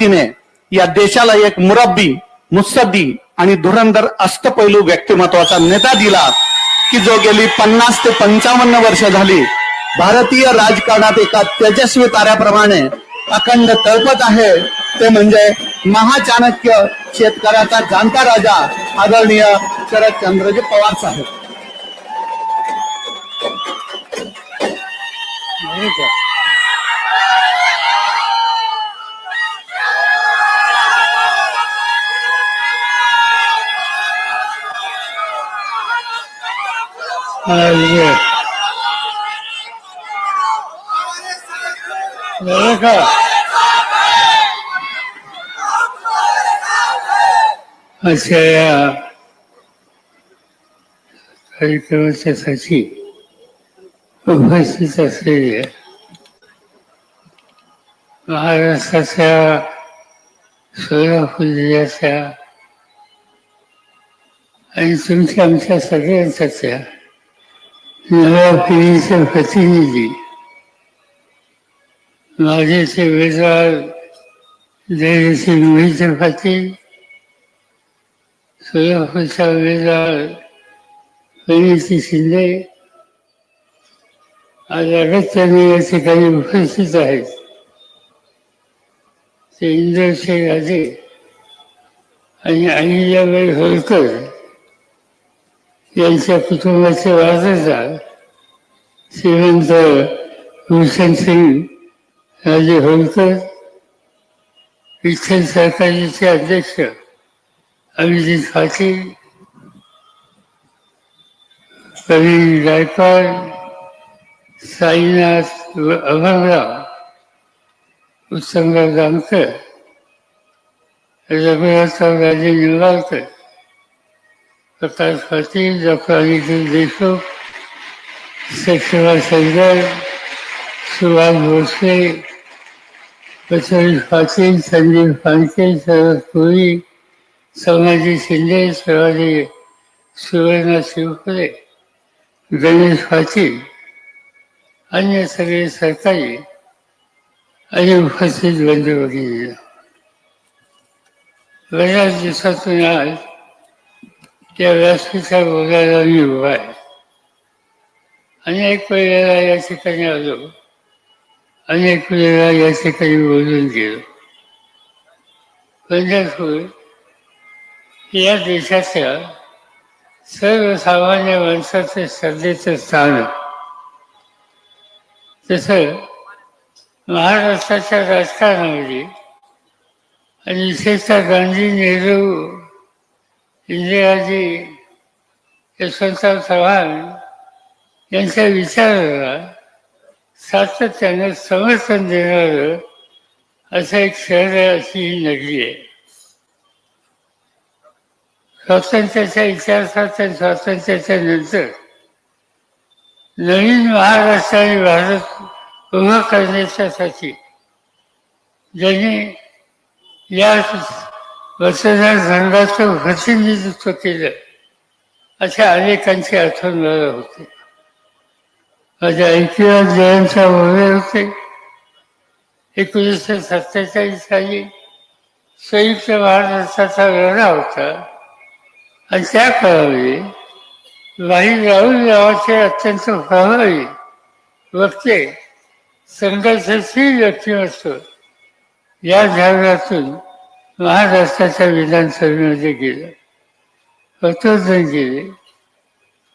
तिने या देशाला एक मुरब्बी मुत्सद्दी आणि धुरंधर अष्टपैलू व्यक्तिमत्वाचा नेता दिला की जो गेली पन्नास ते पंचावन्न वर्ष झाली भारतीय राजकारणात एका तेजस्वी ताऱ्याप्रमाणे अखंड तळपत आहे. ते म्हणजे महाचाणक्य शेतकऱ्याचा जाणता राजा आदरणीय शरदचंद्रजी पवार साहेब. झालं का अशा या कार्यक्रमाच्यासाठी उपस्थित असलेल्या महाराष्ट्राच्या सोलापूर जिल्ह्याच्या आणि तुमच्या आमच्या सगळ्यांच्याच या नव्या पिढीचे प्रतिनिधी. माझेचे सेवेदार जयसिंग मोहिते पाटील सोलापूरचा उमेदवार प्रणिती शिंदे आज अगत्याने या ठिकाणी उपस्थित आहेत. ते इंद्रशे राजे आणि अहिल्याबाई होळकर यांच्या कुटुंबाचे वारसदार श्रीमंत भूषण सिंग राजे होळकर विठ्ठल सहकारीचे अध्यक्ष अभिजित पाटील प्रवीण गायकवाड साईनाथ अभंगराव उत्तमराव जामकर रघुनाथराव राजे निंबाळकर प्रकाश पाटील डॉक्टर अनिल देशमुख सक्षमा शंकर सुभाष भोसले बसवंत पाटील संदीप फानके शरद कोळी संभाजी शिंदे शिवाजी सुवर्णा शिवपुरे गणेश पाटील अन्य सगळे सरकारी आणि उपस्थित बंधू भगिनी बऱ्याच दिवसातून आज त्या व्यासपीठा बोलायला मी उभा आहे अनेक वेळेला या ठिकाणी आलो अनेक वेळेला या ठिकाणी बोलून गेलो पंढरपूर या देशाच्या सर्वसामान्य माणसाचं श्रद्धेचं स्थान तसं महाराष्ट्राच्या राजकारणामध्ये आणि विशेषतः गांधी नेहरू इंदिराजी यशवंतराव चव्हाण यांच्या विचाराला सातत्यानं समर्थन देणारं असं एक शहर आहे अशी ही नगरी आहे. स्वातंत्र्याच्या इतिहासात आणि स्वातंत्र्याच्या नंतर नवीन महाराष्ट्र आणि भारत उभा करण्याच्यासाठी ज्यांनी या मतदारसंघाचं प्रतिनिधित्व केलं. अशा अनेकांची आठवण होते. माझ्या ऐकिवात जयंतराव मोरे होते. एकोणीसशे सत्तेचाळीस साली संयुक्त महाराष्ट्राचा लढा होता. आणि त्या काळामध्ये वाही राहुल नावाचे अत्यंत प्रभावी वक्ते संघर्षशील व्यक्तिमत्व या जागातून महाराष्ट्राच्या विधानसभेमध्ये गेलं. पतोधन गेले.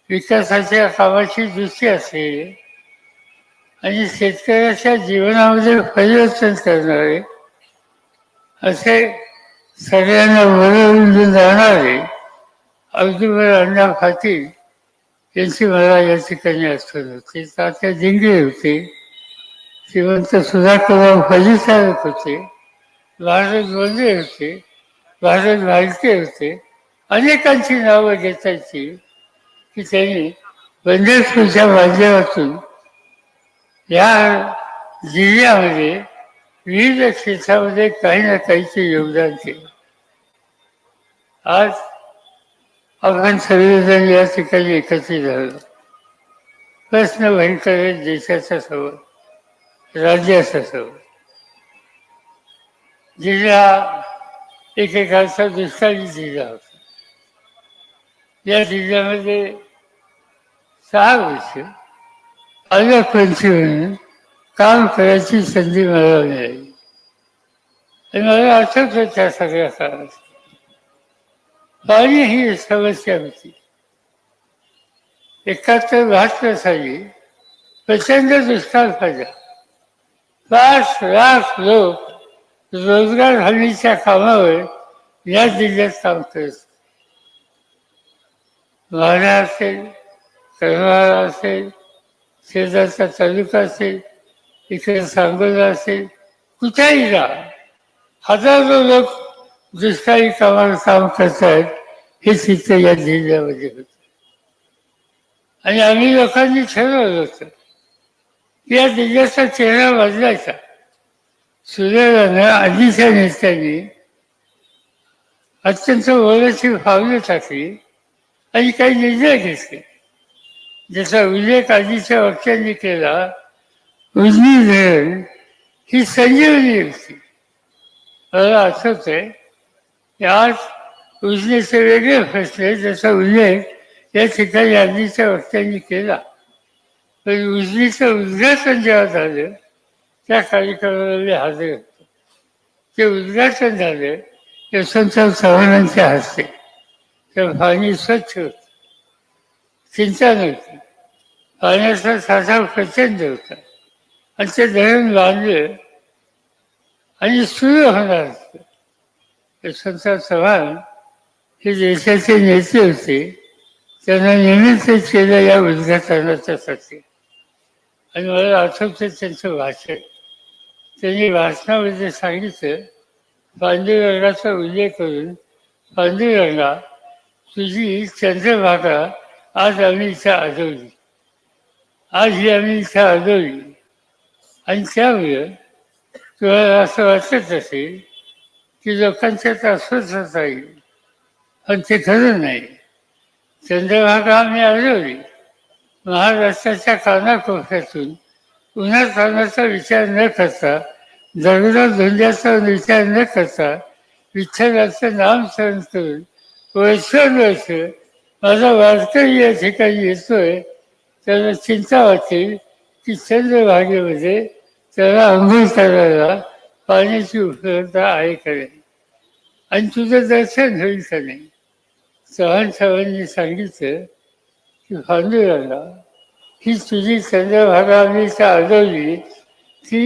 विकासाच्या कामाची दृष्टी असलेले आणि शेतकऱ्याच्या जीवनामध्ये परिवर्तन करणारे असे सगळ्यांना वरवून जाणारे अगदीवर अण्णा पाटील यांची मला या ठिकाणी आठवण होती. तात्या दिंगे होते. श्रीमंत सुधाकरराव फलिसारक होते. भारत वंदे होते भारत भालके होते. अनेकांची नावं घेतायची की त्यांनी पंढरपूरच्या माध्यमातून या जिल्ह्यामध्ये विविध क्षेत्रामध्ये काही ना काहीचे योगदान केलं. आज आपण सर्वजण या ठिकाणी एकत्रित झालो. प्रश्न भयंकर देशाचा देशाच्या समोर राज्याच्या समोर जिल्हा एकेकाळचा दुष्काळी जिल्हा होता या जिल्ह्यामध्ये सहा हो वर्ष पालकमंत्री म्हणून काम करायची संधी मला मिळाली आणि मला आठवतं त्या सगळ्या काळात पाणी ही समस्या होती एकाहत्तर बहात्तर साली प्रचंड दुष्काळ पडला पाच लाख लोक रोजगार हमीच्या कामावर या जिल्ह्यात काम करत वाडा असेल करमाळा असेल शेजारचा तालुका असेल इकडे सांगोला असेल कुठेही जा. हजारो लोक दुष्काळी कामावर काम करतायत हे चित्र या जिल्ह्यामध्ये होत. आणि आम्ही लोकांनी ठरवलं होतं या जिल्ह्याचा चेहरा बदलायचा. सुदैवानं आधीच्या नेत्यांनी अत्यंत ओळखी फावलं टाकली आणि काही निर्णय घेतले. ज्याचा उल्लेख आधीच्या वक्त्यांनी केला उजनी धरण ही संजीवनी होती. मला आठवत आहे की आज उजनीचे वेगळे फसले ज्याचा उल्लेख या ठिकाणी आधीच्या वक्त्यांनी केला. पण उजनीचं उद्घाटन जेव्हा झालं त्या कार्यक्रमाला मी हजर होतो. ते उद्घाटन झालं यशवंतराव चव्हाणांच्या हस्ते. ते पाणी स्वच्छ होत. चिंता नव्हती पाण्याचा साठा प्रचंड होता. आणि ते धरण बांधलं आणि सुरू होणार होतं. यशवंतराव चव्हाण हे देशाचे नेते होते. त्यांना निमित्त केलं या उद्घाटनाच्यासाठी. आणि मला आठवतं त्यांचं भाषण. त्यांनी भाषणामध्ये सांगितलं पांडुरंगाचा उल्लेख करून पांडुरंगा तुझी चंद्रभागा आज आम्ही इथं आदवली आज ही आम्ही इथं आदवली आणि त्यामुळे तुम्हाला असं वाटत असेल की लोकांच्यात अस्वस्थता येईल पण ते खरं नाही. चंद्रभागा आम्ही आजवली महाराष्ट्राच्या कानाकोपऱ्यातून उन्हा तानाचा विचार न करता दगडा धुंद्याचा विचार न करता विठ्ठलाचं नाम सहन करून वर्ष माझा वारकरी या ठिकाणी येतोय त्याला चिंता वाटेल की चंद्रभागेमध्ये त्याला अंघोळ करायला पाण्याची उपलब्धता आहे का नाही. आणि तुझं दर्शन होईल का नाही. चव्हाण साहेबांनी सांगितलं की पांडुरंगा ही तुझी चंद्रभागा आम्ही ती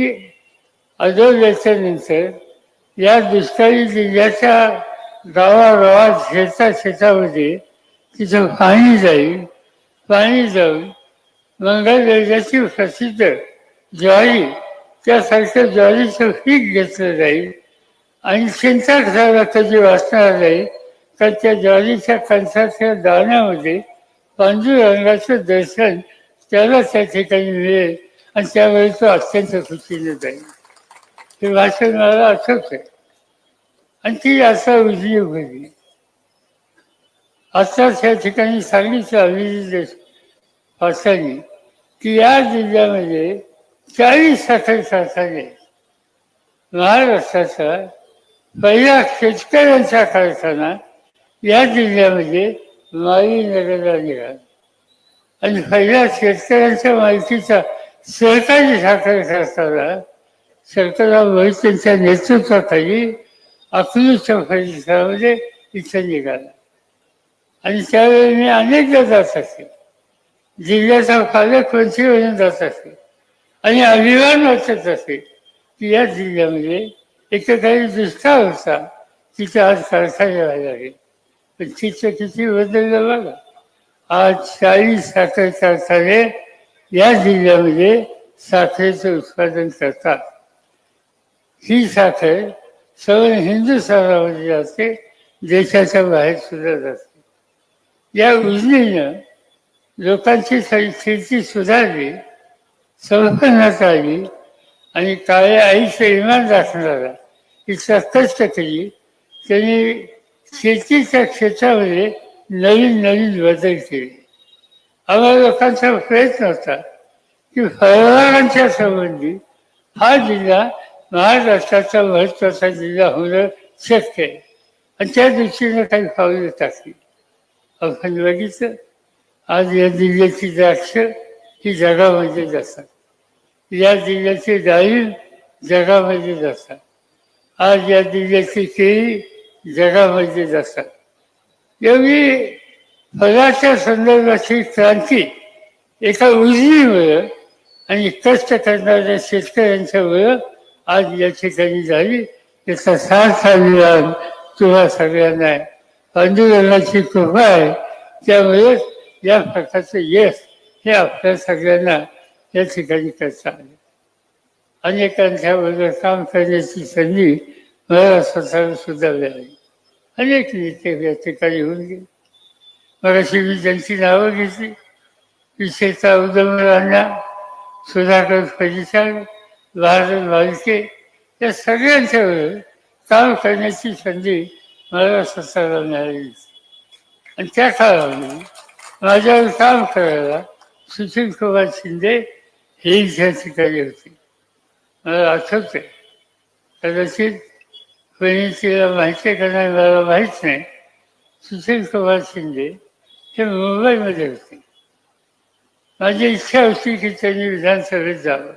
आदवल्याच्यानंतर या दुष्काळी जिल्ह्याच्या गावागावात शेता शेतामध्ये तिथं पाणी जाईल. पाणी जाऊन मंगळवेल्याची प्रसिद्ध ज्वारी त्यासारखं ज्वारीचं पीक घेतलं जाईल. आणि चिंता घराला कधी वाचणार नाही तर त्या ज्वारीच्या कणसाच्या दाण्यामध्ये पांडुरंगाचं दर्शन त्याला त्या ठिकाणी मिळेल आणि त्यावेळी तो अत्यंत खुशीने जाईल हे भाषण मला आठवत आहे आणि ती असा उजवी होती. आत्ताच या ठिकाणी सांगितलं अभिजित भाषांनी की या जिल्ह्यामध्ये चाळीस साखर कारखाने महाराष्ट्राचा पहिला शेतकऱ्यांचा कारखाना या जिल्ह्यामध्ये माई नगरला निघाला. आणि पहिल्या शेतकऱ्यांच्या माहितीचा सहकारी साखर संस्थाला सरकारला मोहित यांच्या नेतृत्वाखाली अकलूजच्या परिसरामध्ये म्हणजे इथं निघाला. आणि त्यावेळी मी अनेकदा जात असे. जिल्ह्याचा पालकमंत्री म्हणून जात असे. आणि अभिमान वाटत असे की या जिल्ह्यामध्ये एका काही दुष्काळ होता. तिथे आज कारखाने व्हायला लागले पण तिथं किती बदललं बघा आज चाळीस साखर कारखाने या जिल्ह्यामध्ये साखरेचं उत्पादन करतात. ही साखर सर्व हिंदुस्थानामध्ये जाते देशाच्या बाहेर सुद्धा जाते. या उजनीनं लोकांची स्थिती सुधारली संपन्नात आली आणि काळ्या आईचं इमान राखणारा इतका कष्ट केली. त्यांनी शेतीच्या क्षेत्रामध्ये नवीन नवीन बदल केले आम्हाला लोकांचा प्रयत्न होता की फळबागांच्या संबंधी हा जिल्हा महाराष्ट्राचा महत्त्वाचा जिल्हा होणं शक्य आहे. आणि त्या दृष्टीनं काही पावलं टाकली. आपण बघितलं आज या जिल्ह्याची द्राक्ष ही जगामध्ये जातात. या जिल्ह्याची डाळिंब जगामध्ये जातात. आज या जिल्ह्याची केळी जगामध्ये जातात. एवढी फळाच्या संदर्भाची क्रांती एका उजवीमुळं आणि कष्ट करणाऱ्या शेतकऱ्यांच्यामुळं आज या ठिकाणी झाली. त्याचा सार्थ अभिमान तुम्हा सगळ्यांना आहे आंदोलनाची कृपा आहे. त्यामुळे या प्रकारचं यश हे आपल्या सगळ्यांना या ठिकाणी करता आले. अनेकांच्या बरोबर काम करण्याची संधी मला स्वतःला सुद्धा मिळाली. अनेक नेते या ठिकाणी होऊन गेले. मराठी मी त्यांची नावं घेतली. विशेषतः राणा सुधाकर परिचार भारत भालके या सगळ्यांच्या काम करण्याची संधी मला स्वतःला मिळाली आणि त्या काळामध्ये माझ्यावर काम करायला सुशील कुमार शिंदे हे इथे ठिकाणी होते. मला आठवते कदाचित तिला माहिती करणार का नाही मला माहीत नाही. सुशील कुमार शिंदे हे मुंबईमध्ये होते. माझी इच्छा होती की त्यांनी विधानसभेत जावं.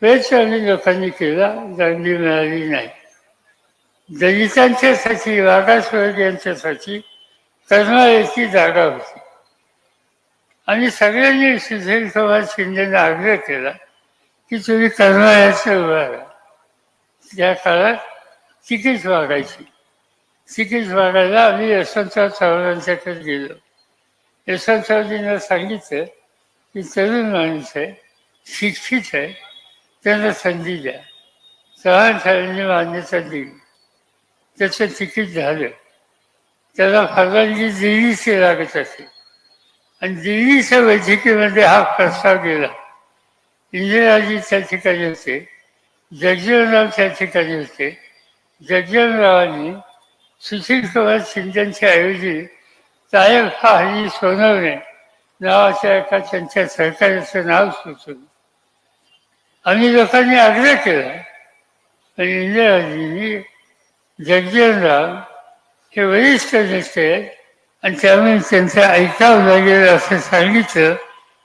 प्रयत्न अनेक लोकांनी केला संधी मिळाली नाही. दलितांच्यासाठी मागासवर्गीयांच्यासाठी करणाऱ्याची जागा होती. आणि सगळ्यांनी सुशील कुमार शिंदेना आग्रह केला की तुम्ही करणाऱ्याचं उभा राहा त्या काळात तिकीट वागायची तिकीट वागायला आम्ही यशवंतराव चव्हाणांच्याकडे गेलो. यशवंतरावजींना सांगितलं की तरुण माणूस आहे शिक्षित आहे त्यांना संधी द्या. चव्हाण साहेबांनी मान्यता दिली. त्याचं तिकीट झालं. त्याला परवानगी दिल्लीची लागत असे. आणि दिल्लीच्या बैठकीमध्ये हा प्रस्ताव गेला. इंदिराजी त्या ठिकाणी होते. जगजीवनराव त्या ठिकाणी होते. जगजीवनरावांनी सुशील कुमार शिंदेच्या ऐवजी तायक हा हल्ली सोनवणे नावाच्या एका त्यांच्या सहकार्याचं नाव सुचवलं. आम्ही लोकांनी आग्रह केला आणि इंदिराजींनी जगजीवनराव हे वरिष्ठ नेते आणि त्यामुळे त्यांचं ऐकावं लागेल असं सांगितलं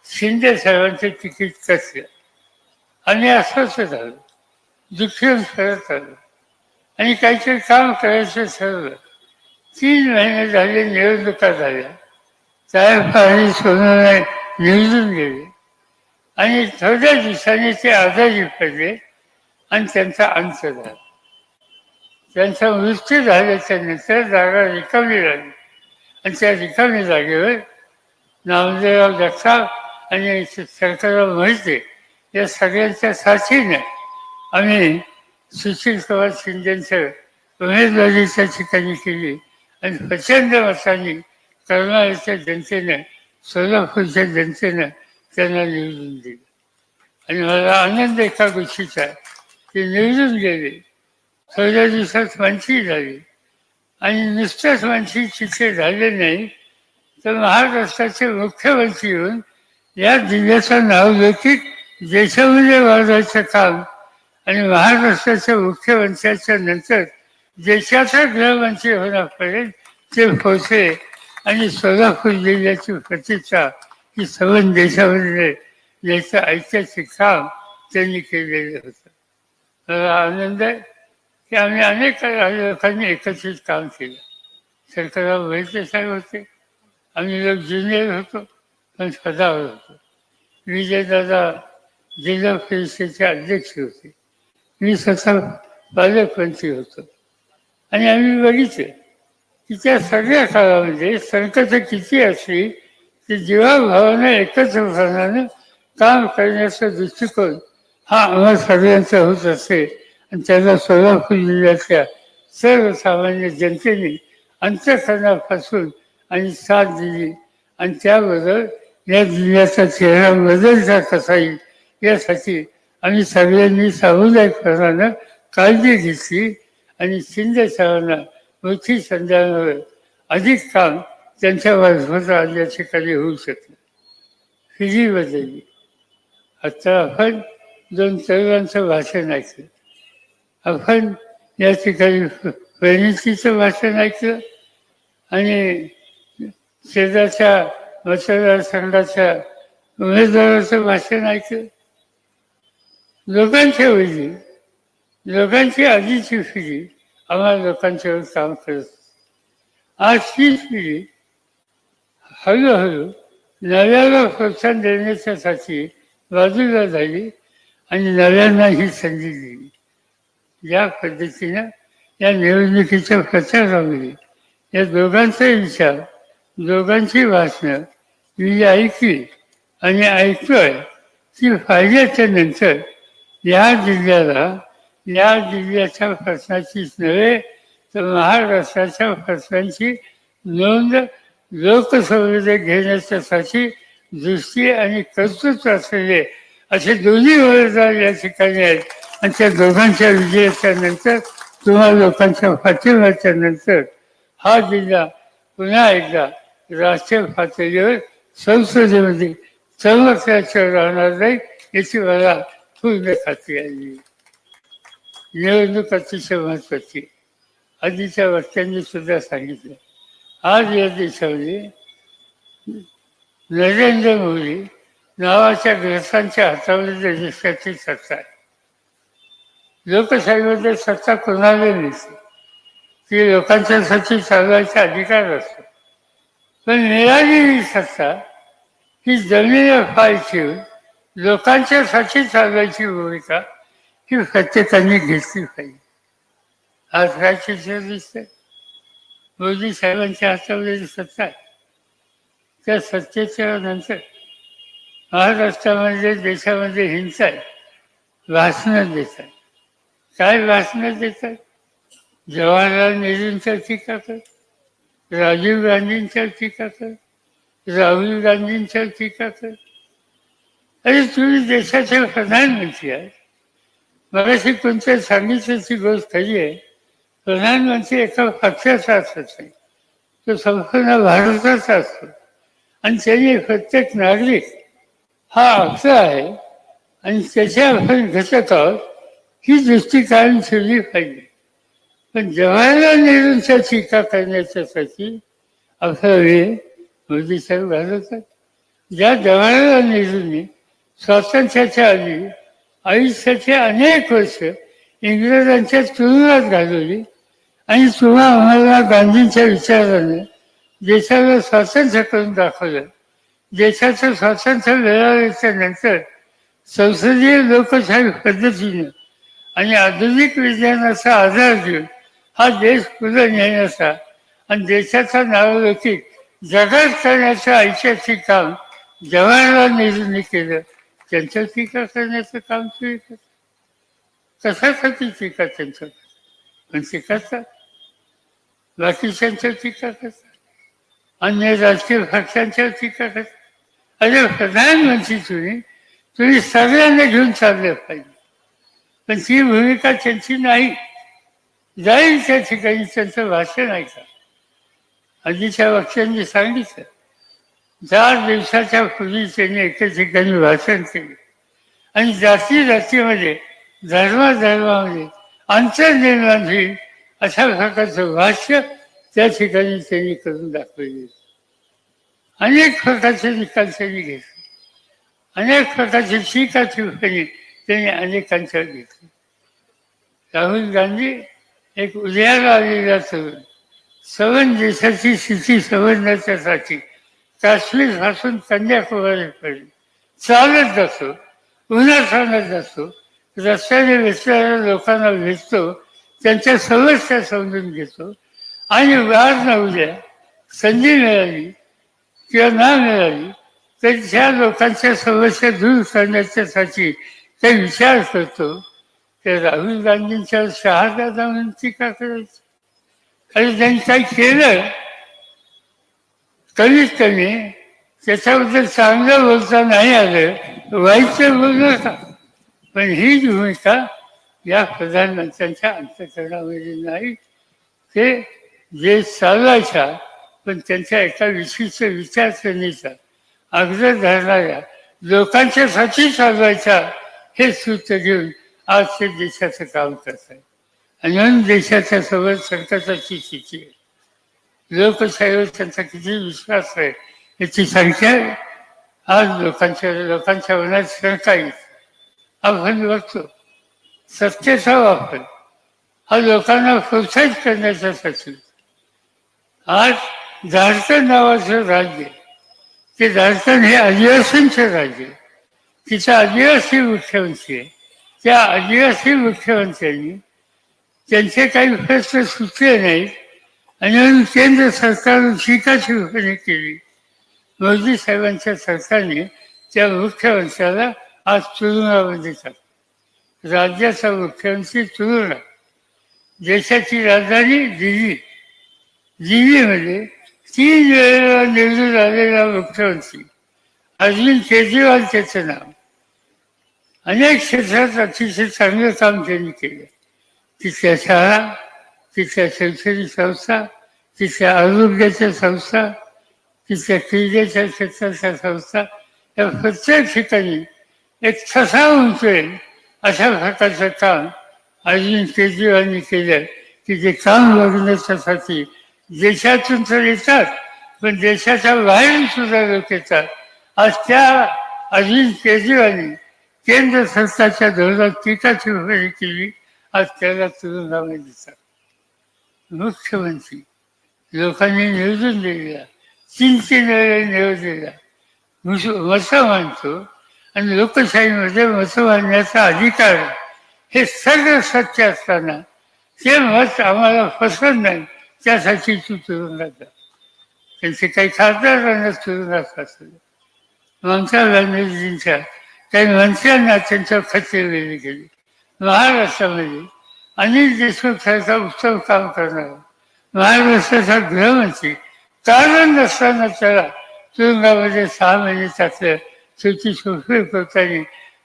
शिंदे साहेबांचं तिकीट कसलं आणि असंच झालं. दुःखी करत आलं आणि काहीतरी काम करायचं ठरलं. तीन महिने झाले निवडणुका झाल्या. साहेब आणि सोनवणे निवडून गेले. आणि थोड्या दिवसांनी ते आजारी पडले आणि त्यांचा अंत झाला. त्यांचा मृत्यू झाल्याच्यानंतर जागा रिकामी लागली. आणि त्या रिकामी जागेवर नामदेवराव जगताप आणि शंकरराव मोहिते या सगळ्यांच्या साथीने आम्ही सुशील कुमार शिंदेचं उमेदवारीच्या ठिकाणी केली आणि प्रचंड मतांनी करणाऱ्याच्या जनतेनं सोलापूरच्या जनतेनं त्यांना निवडून दिलं. आणि मला आनंद एका गोष्टीचा ती ते निवडून गेले थोड्या दिवसात मंत्री झाली. आणि नुसत्याच मानसी तिथे झाले नाही तर महाराष्ट्राचे मुख्यमंत्री येऊन या जिल्ह्याचं नावलौकिक देशामध्ये वाढवायचं काम आणि महाराष्ट्राच्या मुख्यमंत्र्याच्या नंतर देशाचा गृहमंत्री होण्यापर्यंत ते पोहोचले. आणि सोलापूर जिल्ह्याची प्रतिष्ठा ही सबंध देशामध्ये याचं ऐतिहासिक काम त्यांनी केलेलं होतं. मला आनंद आहे की आम्ही अनेक लोकांनी एकत्रित काम केलं. शंकरराव मोहिते साहेब होते आम्ही लोक ज्युनियर होतो पण स्वतःवर होतो. विजयदादा जिल्हा परिषदेचे अध्यक्ष होते. मी स्वतः पालकमंत्री होतो आणि आम्ही बघितले की त्या सगळ्या काळामध्ये संकट किती असली की जीवाभावानं एकत्रपणानं काम करण्याचा दृष्टिकोन हा आम्हा सगळ्यांचा होत असे. आणि त्याला सोलापूर जिल्ह्यातल्या सर्वसामान्य जनतेने अंतकरणापासून आणि साथ दिली. आणि त्याबरोबर या जिल्ह्याचा चेहरा बदलता कसा येईल यासाठी आम्ही सगळ्यांनी सामुदायिकपणानं काळजी घेतली आणि शिंदे सरांना मोठी संध्यामुळे अधिक काम त्यांच्या मार्फत आज या ठिकाणी होऊ शकले. फिजी बदलली. आता आपण दोन तरुणांचं भाषण ऐकलं. आपण या ठिकाणी फडणवीसीचं भाषण ऐकलं आणि शेजारच्या मतदारसंघाच्या उमेदवाराचं भाषण ऐकलं. लोकांच्या वैली लोकांची आधीची पिढी आम्हाला लोकांच्यावर काम करत आज हीच पिढी हळूहळू नव्याला प्रोत्साहन देण्याच्यासाठी बाजूला झाली आणि नव्यांना ही संधी दिली. या पद्धतीनं या निवडणुकीच्या प्रचारामध्ये या दोघांचा विचार दोघांची भाषणं मी ऐकली आणि ऐकतोय की फायद्याच्या नंतर या जिल्ह्याला या जिल्ह्याच्या प्रश्नाचीच नव्हे तर महाराष्ट्राच्या प्रश्नांची नोंद लोकसभेमध्ये घेण्याच्यासाठी दृष्टी आणि कर्तृत्व असलेले असे दोन्ही उमेदवार या ठिकाणी आहेत. आणि त्या दोघांच्या विजयाच्या नंतर तुम्हा लोकांच्या पाठिंब्याच्या नंतर हा जिल्हा पुन्हा एकदा राष्ट्रीय पातळीवर संसदेमध्ये चमकल्याशिवाय राहणार नाही याची मला पूर्ण खात्री आली निवडणूक अतिशय महत्वाची आधीच्या वक्त्यांनी सुद्धा सांगितलं. आज या देशामध्ये नरेंद्र मोदी नावाच्या ग्रस्तांच्या हातामध्ये देशाची सत्ता आहे. लोकशाहीमध्ये सत्ता कोणाला नसते ती लोकांच्यासाठी चालवायचा अधिकार असतो. पण मिळालेली सत्ता ही जमिनीवर पाय ठेवून लोकांच्यासाठी चालवायची भूमिका ही प्रत्येकाने घेतली पाहिजे. आज काय चित्र दिसतंय मोदी साहेबांच्या हातावरील सत्ता आहे त्या सत्तेच्या नंतर महाराष्ट्रामध्ये देशामध्ये हिंसा आहे. भाषणं देतात. काय भाषणं देतात? जवाहरलाल नेहरूंच्या टीका कर राजीव गांधींच्या टीका कर राहुल गांधींच्या टीका कर अरे तुम्ही देशाचे प्रधानमंत्री आहे मगाशी तुमच्या सांगितल्याची गोष्ट खरी आहे. प्रधानमंत्री एका पक्षाचा असत नाही. तो संपूर्ण भारताचा असतो. आणि त्याने प्रत्येक नागरिक हा हक्क आहे. आणि त्याचे आपण घटक आहोत. ही दृष्टी कायम ठेवली पाहिजे. पण जवाहरलाल नेहरूंच्या टीका करण्याच्यासाठी आपला वेळ मोदी साहेब घालवतात. ज्या जवाहरलाल नेहरूंनी स्वातंत्र्याच्या आधी आयुष्याचे अनेक वर्ष इंग्रजांच्या तुरुंगात घालवली आणि तुम्हा आम्हाला गांधींच्या विचाराने देशाला स्वातंत्र्य करून दाखवलं. देशाचं स्वातंत्र्य मिळाल्याच्या नंतर संसदीय लोकशाही पद्धतीने आणि आधुनिक विज्ञानाचा आधार घेऊन हा देश पुढे नेण्याचा आणि देशाचा नावलौकिक जगात करण्याचं ऐतिहासिक काम जवाहरलाल नेहरूंनी केलं. त्यांच्या टीका करण्याचं काम तुम्ही कशासाठी टीका त्यांच्या पण ते करतात बाकीच्यांच्या टीका करतात. अन्य राजकीय पक्षांच्या टीका करतात. अरे प्रधानमंत्री तुम्ही तुम्ही सगळ्यांना घेऊन चालले पाहिजे. पण ती भूमिका त्यांची नाही. जाईल त्या ठिकाणी त्यांचं भाषण ऐका. आधीच्या वक्त्यांनी सांगितलं. चार दिवसाच्या पूर्वी त्यांनी एका ठिकाणी भाषण केले. आणि जाती जातीमध्ये धर्माधर्मामध्ये अंतर निर्माण होईल अशा प्रकारचं भाष्य त्या ठिकाणी त्यांनी करून दाखवले अनेक प्रकारचे निकाल त्यांनी घेतले. अनेक प्रकारचे टीका टिप्पणी त्यांनी अनेकांच्या घेतली राहुल गांधी एक उदयाला आलेला तरुण सवन देशाची स्थिती समजण्याच्यासाठी काश्मीरपासून पडली. चालत जातो उन्हात जातो रस्त्याने भेटणाऱ्या लोकांना भेटतो त्यांच्या समस्या समजून घेतो. आणि वार न उद्या संधी मिळाली किंवा ना मिळाली तर ज्या लोकांच्या समस्या दूर करण्याच्यासाठी ते विचार करतो ते राहुल गांधींच्या शहादादा म्हणून टीका करायची. आणि त्यांनी काही केलं? कमीत कमी त्याच्याबद्दल चांगलं बोलता नाही आलं वाईटचं बोलू नका पण ही भूमिका या प्रधानमंत्र्यांच्या अंतकरणामध्ये नाही. ते जे चालवायच्या पण त्यांच्या एका विशिष्ट विचारसरणीचा अग्र धरणाऱ्या लोकांच्यासाठी चालवायच्या हे सूत्र घेऊन आज ते देशाचं काम करत आहे आणि म्हणून देशाच्या सोबत सरकारची स्थिती आहे. लोकशाहीवर त्यांचा किती विश्वास आहे याची संख्या आज लोकांच्या लोकांच्या मनात शंका येईल आपण बघतो सत्तेचा वापर हा लोकांना प्रोत्साहित करण्याच्यासाठी आज झारखंड नावाचं राज्य आहे. ते झारखंड हे आदिवासींचं राज्य तिथं तिचा आदिवासी मुख्यमंत्री आहे. त्या आदिवासी मुख्यमंत्र्यांनी त्यांचे काही प्रश्न सुचले नाहीत. आणि केंद्र सरकारनं टीकाची भूमिका केली. मोदी साहेबांच्या सरकारने त्या मुख्यमंत्र्याला आज तुरुंगामध्ये टाकलं राज्याचा मुख्यमंत्री तुरुंग देशाची राजधानी दिल्ली. दिल्लीमध्ये तीन वेळेला निवडून आलेला मुख्यमंत्री अरविंद केजरीवाल त्याचं नाव. अनेक क्षेत्रात अतिशय चांगलं काम त्यांनी केलं. तिथल्या शाळा तिथल्या शैक्षणिक संस्था तिथल्या आरोग्याच्या संस्था तिथल्या क्रीडेच्या क्षेत्राच्या संस्था या प्रत्येक ठिकाणी एक ठसा उंचवेल अशा प्रकारचं काम अरविंद केजरीवालनी केलं की जे काम बघण्याच्यासाठी देशातून तर येतात पण देशाच्या बाहेरून सुद्धा लोक येतात. आज त्या अरविंद केजरीवालनी केंद्र सरकारच्या धोरणात टीका भूमिका केली आज त्याला तुरुंगामध्ये दिसतात मुख्यमंत्री. लोकांनी निवडून दिलेला तीन तीन वेळेला निवडलेला मुस- मतं मानतो आणि लोकशाहीमध्ये मतं मानण्याचा अधिकार हे सगळं सत्य असताना ते मत आम्हाला पसंत नाही त्यासाठी तू तुरुंगात जा. त्यांचे काही खासदारांना तुरुंगात असले. ममता बॅनर्जींच्या काही मंत्र्यांना त्यांच्या खते वेगळे केली महाराष्ट्रामध्ये अनिल देशमुख सारखा उत्सव काम करणारा महाराष्ट्राचा गृहमंत्री कारण नसताना त्याला तुरुंगामध्ये सहा महिने टाकलं त्याची शोषण करताना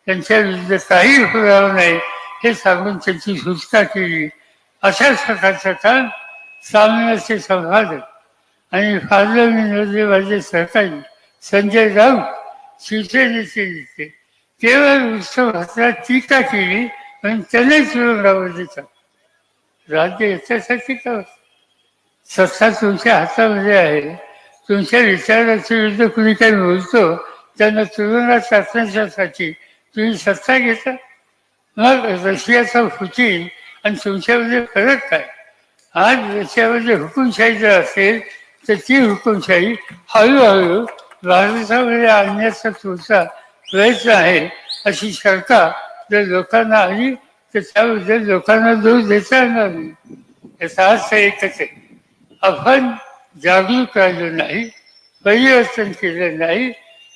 त्यांच्या विरुद्ध काही होणार नाही। हे सांगून त्यांची सुटका केली अशाच प्रकारचं काम सामन्याचे संपादक आणि फादर विनोदे माझे सहकारी संजय राऊत शिवसेनेचे नेते केवळ उत्सव उत्सवाचा टीका केली आणि त्याने तुरुंगामध्ये देतात. राज्य याच्यासाठी का सत्ता तुमच्या हातामध्ये आहे. तुमच्या विचाराच्या विरुद्ध कुणी काही बोलतो त्यांना तुरुंगात टाकण्याच्यासाठी तुम्ही सत्ता घेता. मग रशियाचा पुतीन आणि तुमच्यामध्ये फरक काय? आज रशियामध्ये हुकुमशाही जर असेल तर ती हुकुमशाही हळूहळू भारतामध्ये आणण्याचा तुमचा प्रयत्न आहे अशी शंका त्या लोकांना आली तर त्या लोकांना दूर देता येणार नाही. याचा अर्थ एकच आहे. आपण जागरूक राहिलो नाही परिवर्तन केलं नाही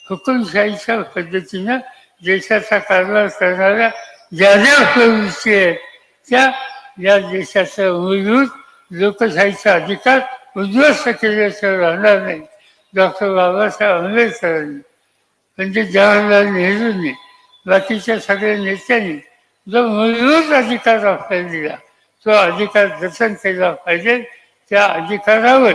हुकुमशाहीच्या पद्धतीनं देशाचा कारभार करणाऱ्या ज्या ज्या प्रवृत्ती आहेत त्या या देशाचा मूलभूत लोकशाहीचा अधिकार उद्ध्वस्त केल्याशिवाय राहणार नाही. डॉक्टर बाबासाहेब आंबेडकरांनी म्हणजे जवाहरलाल नेहरूंनी बाकीच्या सगळ्या नेत्यांनी जो मूलभूत अधिकार आपल्याला दिला तो अधिकार जतन केला पाहिजे. त्या अधिकारावर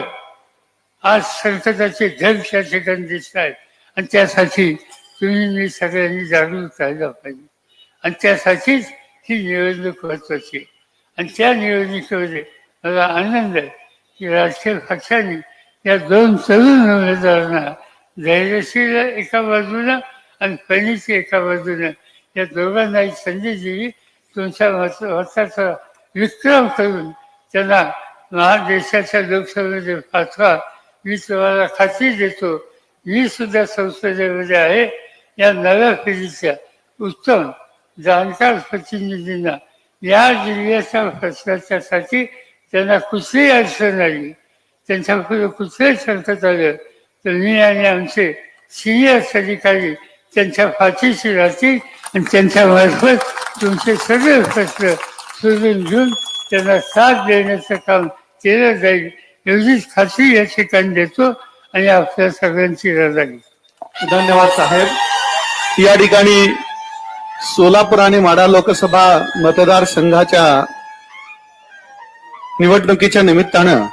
आज संकटाचे ढग त्या ठिकाणी दिसत आहेत. आणि त्यासाठी तुम्ही मी सगळ्यांनी जागरूक राहिला पाहिजे. आणि त्यासाठीच ही निवडणूक महत्वाची आहे. आणि त्या निवडणुकीमध्ये मला आनंद आहे की राजकीय पक्षांनी या दोन तरुण उमेदवारांना धैर्यशील एका बाजूला आणि फणीची एका बाजूने. या दोघांनाही संधी दिली तुमच्या मत मताचा विक्रम करून त्यांना महादेशाच्या लोकसभेमध्ये पाठवा. मी तुम्हाला खात्री देतो मी सुद्धा संसदेमध्ये आहे. या नव्या पिढीच्या उत्तम जाणकार प्रतिनिधींना या जिल्ह्याच्या प्रश्नाच्यासाठी त्यांना कुठलीही अडचण आली त्यांच्या कुठलंही संकट आलं तर मी आणि आमचे सिनियर अधिकारी त्यांच्या फाशीशी राहतील आणि त्यांच्या मार्फत तुमचे सगळे प्रश्न सोडून घेऊन त्यांना साथ देण्याचं काम केलं जाईल एवढीच खात्री या ठिकाणी देतो आणि आपल्या सगळ्यांची रजा घेतो धन्यवाद साहेब. या ठिकाणी सोलापूर आणि माडा लोकसभा मतदारसंघाच्या निवडणुकीच्या निमित्तानं